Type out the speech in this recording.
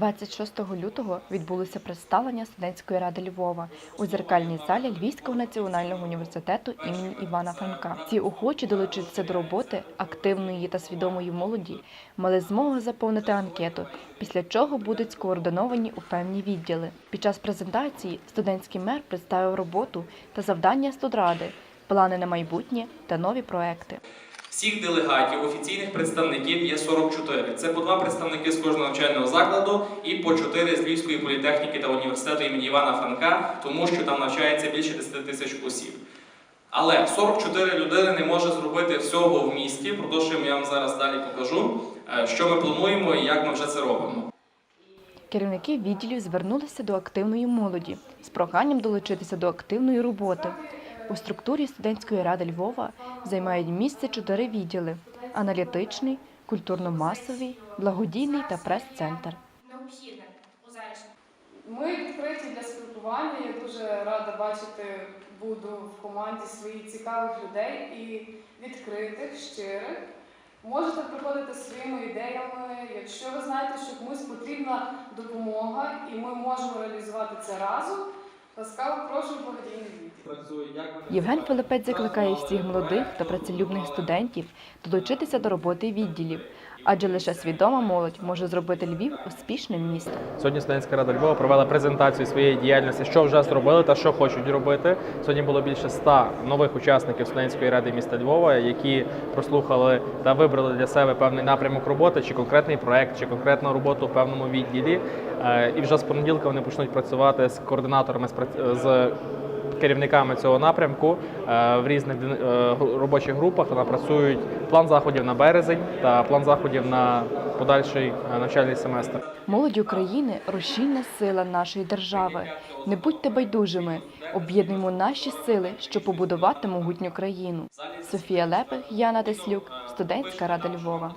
26 лютого відбулося представлення студентської ради Львова у зеркальній залі Львівського національного університету імені Івана Франка. Ці охочі долучитися до роботи активної та свідомої молоді мали змогу заповнити анкету, після чого будуть скоординовані у певні відділи. Під час презентації студентський мер представив роботу та завдання студради, плани на майбутнє та нові проекти. Всіх делегатів, офіційних представників є 44. Це по два представники з кожного навчального закладу і по чотири з Львівської політехніки та університету імені Івана Франка, тому що там навчається більше 10 тисяч осіб. Але 44 людини не може зробити всього в місті. Продовжуємо, я вам зараз далі покажу, е, що ми плануємо і як ми вже це робимо. Керівники відділів звернулися до активної молоді з проханням долучитися до активної роботи. У структурі студентської ради Львова займають місце чотири відділи: аналітичний, культурно-масовий, благодійний та прес-центр. Ми відкриті для спілкування. Я дуже рада бачити буду в команді своїх цікавих людей і відкритих, щирих. Можете приходити своїми ідеями. Якщо ви знаєте, що комусь потрібна допомога і ми можемо реалізувати це разом, ласкаво прошу благодійний. Євген Филипець закликає всіх молодих та працелюбних студентів долучитися до роботи відділів, адже лише свідома молодь може зробити Львів успішним містом. Сьогодні студентська рада Львова провела презентацію своєї діяльності, що вже зробили та що хочуть робити. Сьогодні було більше ста нових учасників студентської ради міста Львова, які прослухали та вибрали для себе певний напрямок роботи, чи конкретний проект, чи конкретну роботу в певному відділі. Е, І вже з понеділка вони почнуть працювати з координаторами з керівниками цього напрямку е, в різних е, робочих групах та напрацюють план заходів на березень та план заходів на подальший е, навчальний семестр. Молодь України рушійна сила нашої держави. Не будьте байдужими, об'єднуємо наші сили, щоб побудувати могутню країну. Софія Лепих, Яна Теслюк, студентська рада Львова.